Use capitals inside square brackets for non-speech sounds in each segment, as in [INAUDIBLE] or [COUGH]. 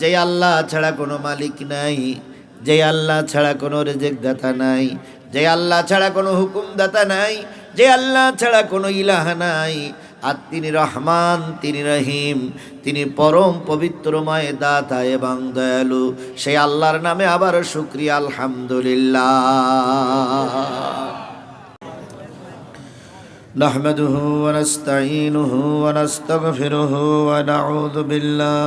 যে আল্লাহ ছাড়া কোনো মালিক নাই যে আল্লাহ ছাড়া কোনো রেজেক দাতা নাই যে আল্লাহ ছাড়া কোনো হুকুমদাতা নাই যে আল্লাহ ছাড়া কোনো ইলাহা নাই আর তিনি রহমান তিনি রহিম তিনি পরম পবিত্রময় দাতা এবং দয়ালু সেই আল্লাহর নামে আবারও শুক্রিয়া আলহামদুলিল্লাহ نحمده ونستعينه ونستغفره ونعوذ بالله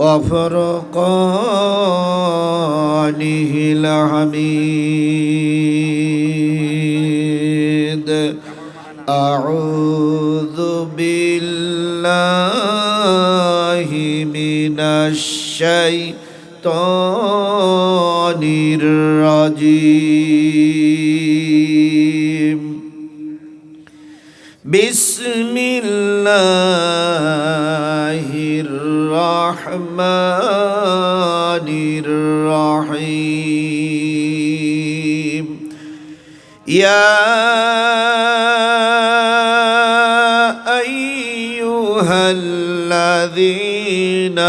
وفرقانه الحميد أعوذ بالله من الشيطان الرجيم بسم الله الرحمن الرحيم. يا أيها الذين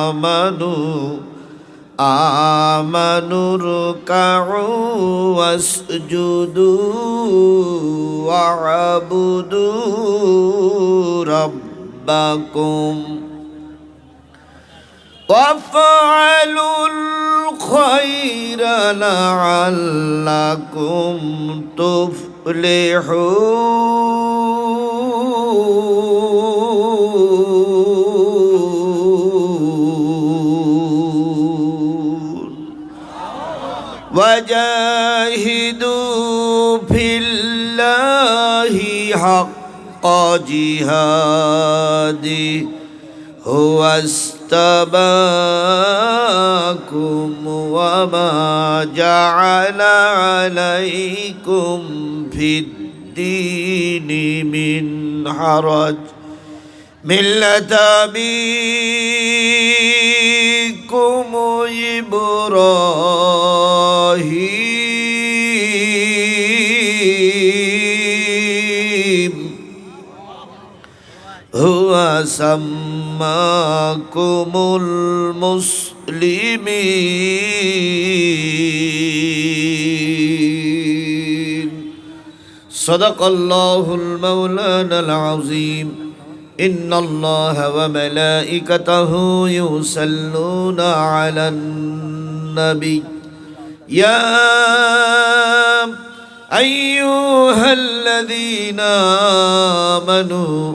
آمنوا آمنوا اركعوا واسجدوا واعبدوا ربكم وافعلوا الخير لعلكم تفلحون وجاهدوا في الله حق جهاده هو استباكم وما جعل عليكم في الدين من حرج. ملة أبيكم إبراهيم هو سماكم المسلمين. صدق الله المولانا العظيم. إن الله وملائكته يصلون على النبي. يا أيها الذين آمنوا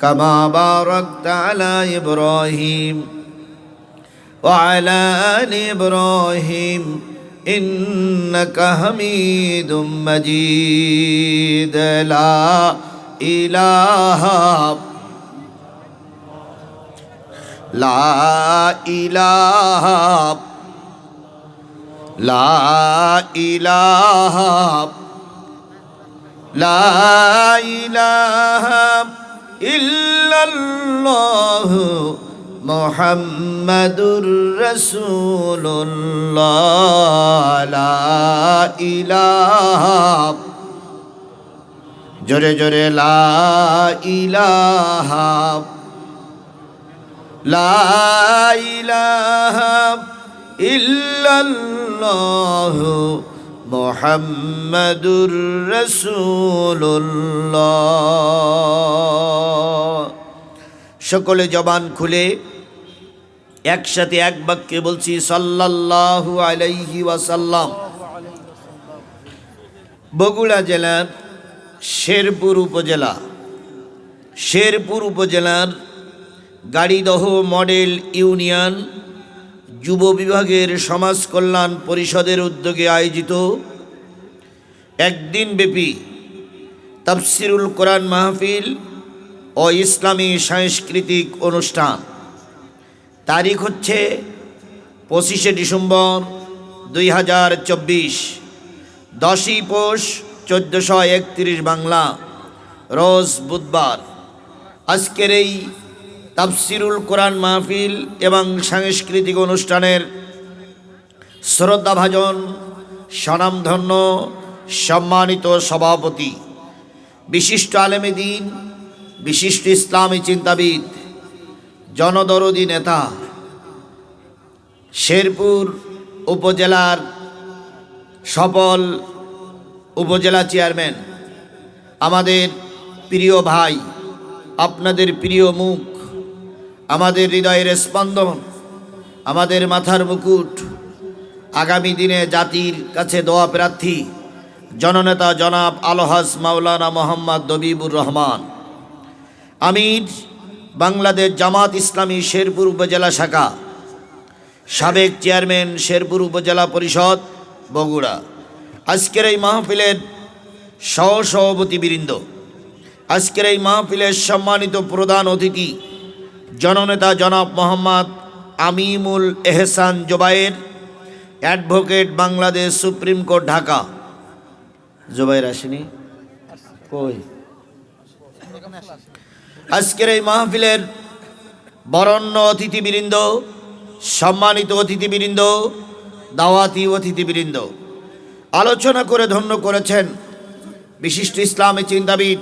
كما باركت على إبراهيم وعلى آل إبراهيم إنك حميد مجيد. لا إله لا إله لا إله لا إله ইল্লাল্লাহ মোহাম্মদুর রসুল্লাহ ইলাহ জোরে জোরে লা ইলাহ লা ইলাহ ইল্লাল্লাহ মুহাম্মাদুর রাসূলুল্লাহ। সকলে জবান খুলে একসাথে এক বাক্যে বলছি, সাল্লাল্লাহু আলাইহি ওয়াসাল্লাম। বগুড়া জেলার শেরপুর উপজেলা। শেরপুর উপজেলার গাড়িদহ মডেল ইউনিয়ন যুব বিভাগের সমাজ কল্যাণ পরিষদের উদ্যোগে আয়োজিত একদিন ব্যাপী তাফসিরুল কোরআন মাহফিল ও ইসলামী সাংস্কৃতিক অনুষ্ঠান। তারিখ হচ্ছে পঁচিশে ডিসেম্বর দুই হাজার চব্বিশ, দশই পৌষ চোদ্দোশো একত্রিশ বাংলা, রোজ বুধবার। আজকের এই তাফসিরুল কোরআন মাহফিল এবং সাংস্কৃতিক অনুষ্ঠানের শ্রদ্ধাভাজন, স্বনামধন্য, সম্মানিত সভাপতি, বিশিষ্ট আলেমে দিন, বিশিষ্ট ইসলামী চিন্তাবিদ, জনদরদী নেতা, শেরপুর উপজেলার সফল উপজেলা চেয়ারম্যান, আমাদের প্রিয় ভাই, আপনাদের প্রিয় মুখ আমাদের হৃদয়ের স্পন্দন, আমাদের মাথার মুকুট, আগামী দিনে জাতির কাছে দোয়া প্রার্থী, জননেতা জনাব আলহাস মাওলানা মোহাম্মদ দবিবুর রহমান। আমির, বাংলাদেশ জামাত ইসলামী শেরপুর উপজেলা শাখা, সাবেক চেয়ারম্যান শেরপুর উপজেলা পরিষদ, বগুড়া। আজকের এই মাহফিলের সহসভাপতিবৃন্দ আজকের এই মাহফিলের সম্মানিত প্রধান অতিথি জননেতা জনাব Mohammad Amimul Ehsan Jobayer advocate Bangladesh supreme court, Dhaka. Jobair আসেনি? কই? আজকের এই মাহফিলের বরণ্য অতিথিবৃন্দ, সম্মানিত অতিথিবৃন্দ, দাওয়াতি অতিথিবৃন্দ, আলোচনা করে ধন্য করেছেন বিশিষ্ট ইসলামী চিন্তাবিদ,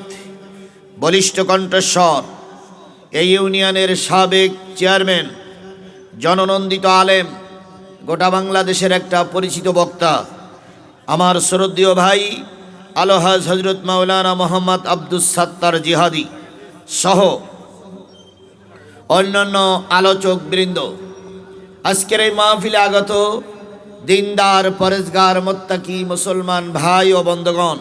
বলিষ্ঠ কণ্ঠস্বর এই ইউনিয়নের সাবেক চেয়ারম্যান, জননন্দিত আলেম, গোটা বাংলাদেশের একটা পরিচিত বক্তা, আমার শ্রদ্ধীয় ভাই আলোহাজ হজরত মাওলানা মোহাম্মদ আব্দুস সাত্তার জিহাদি সহ অন্যান্য আলোচক বৃন্দ। আজকের এই মাহফিলে আগত দিনদার, পরেজগার, মোত্তাকি, মুসলমান ভাই ও বন্ধগণ,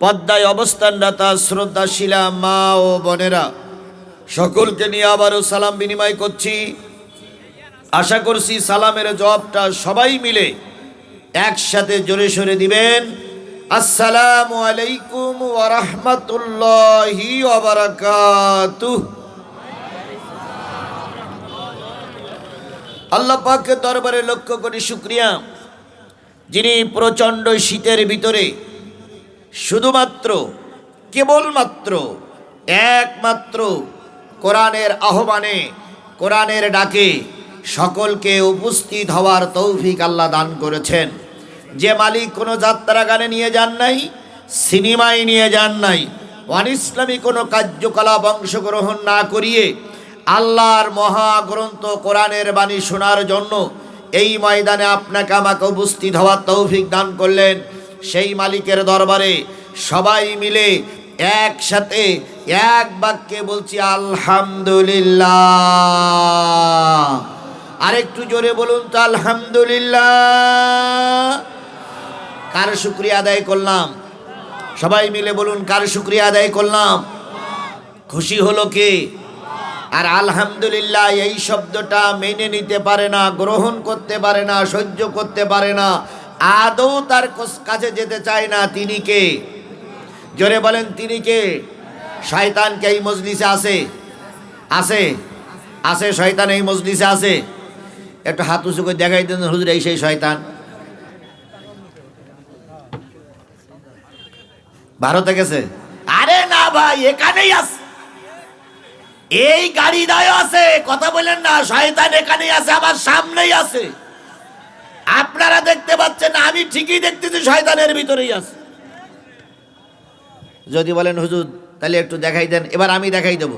পদ্মায় অবস্থানরতা শ্রদ্ধাশীলা মা ও বোনেরা সকলকে নিয়ে আবারও সালাম বিনিময় করছি। আশা করছি সালামের জবাবটা সবাই মিলে একসাথে জোরে সরে দিবেন। আসসালামু আলাইকুম ওয়া রাহমাতুল্লাহি ওয়া বারাকাতুহু। আল্লাহ পাকের দরবারে লক্ষ্য করি শুক্রিয়া। যিনি প্রচণ্ড শীতের ভিতরে শুধুমাত্র, কেবলমাত্র, একমাত্র কোরআনের আহ্বানে, কোরআনের ডাকে সকলকে উপস্থিত হওয়ার তৌফিক আল্লাহ দান করেছেন। যে মালিক কোনো যাত্রা গানে নিয়ে যান নাই, সিনেমায় নিয়ে যান নাই অন ইসলামী কোনো কার্যকলাপ অংশগ্রহণ না করিয়ে আল্লাহর মহাগ্রন্থ কোরআনের বাণী শোনার জন্য এই ময়দানে আপনাকে আমাকে উপস্থিত হওয়ার তৌফিক দান করলেন। সেই মালিকের দরবারে সবাই মিলে একসাথে এক বাক্যে বলছি, আলহামদুলিল্লাহ। আরেকটু জোরে বলুন তো, আলহামদুলিল্লাহ। কার শুক্রিয়া আদায় করলাম? সবাই মিলে বলুন, কার শুক্রিয়া আদায় করলাম? খুশি হলো কে? আর আলহামদুলিল্লাহ এই শব্দটা মেনে নিতে পারে না, গ্রহণ করতে পারে না, সহ্য করতে পারে না। আদৌ তার কাছে যেতে চায় না, তিনি কে? জোরে বলেন, তিনি কে? শয়তান কে এই মজলিসে আছে? আছে? আছে শয়তান এই মজলিসে আছে? একটু হাত উঁচু করে দেখাই দেন হুজুর, এই সেই শয়তান। ভারতে গেছে? আরে না ভাই, এখানেই আছে। এই গাড়ি দায় আছে, কথা বলেন না, শয়তান এখানেই আছে, আমার সামনেই আছে। আপনারা দেখতে পাচ্ছেন, আমি ঠিকই দেখতেছি, শয়তানের ভিতরেই আছে। যদি বলেন, হুজুর, তাহলে একটু দেখাই দেন, এবার আমি দেখাই দেব।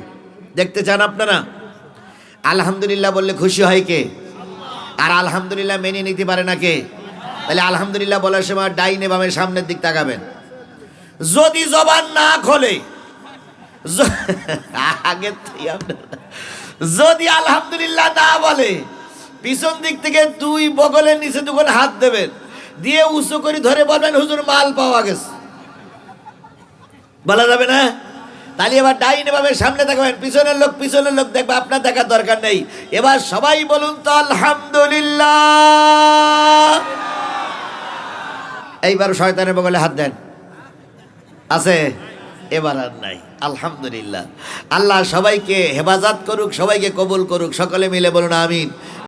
দেখতে চান আপনারা? আলহামদুলিল্লাহ বললে খুশি হয় কে? আর আলহামদুলিল্লাহ মেনে নিতে পারে না কে? তাহলে আলহামদুলিল্লাহ বলার সময় ডাইনে বামের সামনের দিক তাকাবেন। যদি জবান না খোলে [LAUGHS] আগে যদি আলহামদুলিল্লাহ না বলে, পিছন দিক থেকে দুই বগলের নিচে দুখন হাত দেবেন, দিয়ে উঁচু করে ধরে বলবেন, হুজুর, মাল পাওয়া গেছে। বলা যাবে না? তাহলে এবার ডাইনে ভাবে সামনে থাকবেন পিছনের লোক পিছনের লোক দেখবে, আপনার দেখার দরকার নেই। এবার সবাই বলুন তো, আলহামদুলিল্লাহ। এইবার শয়তানের বগলে হাত দেন। আছে? এবার আর নাই। আলহামদুলিল্লাহ। আল্লাহ সবাইকে হেফাজত করুক, সবাইকে কবুল করুক, সকলে মিলে বলুন আমিন।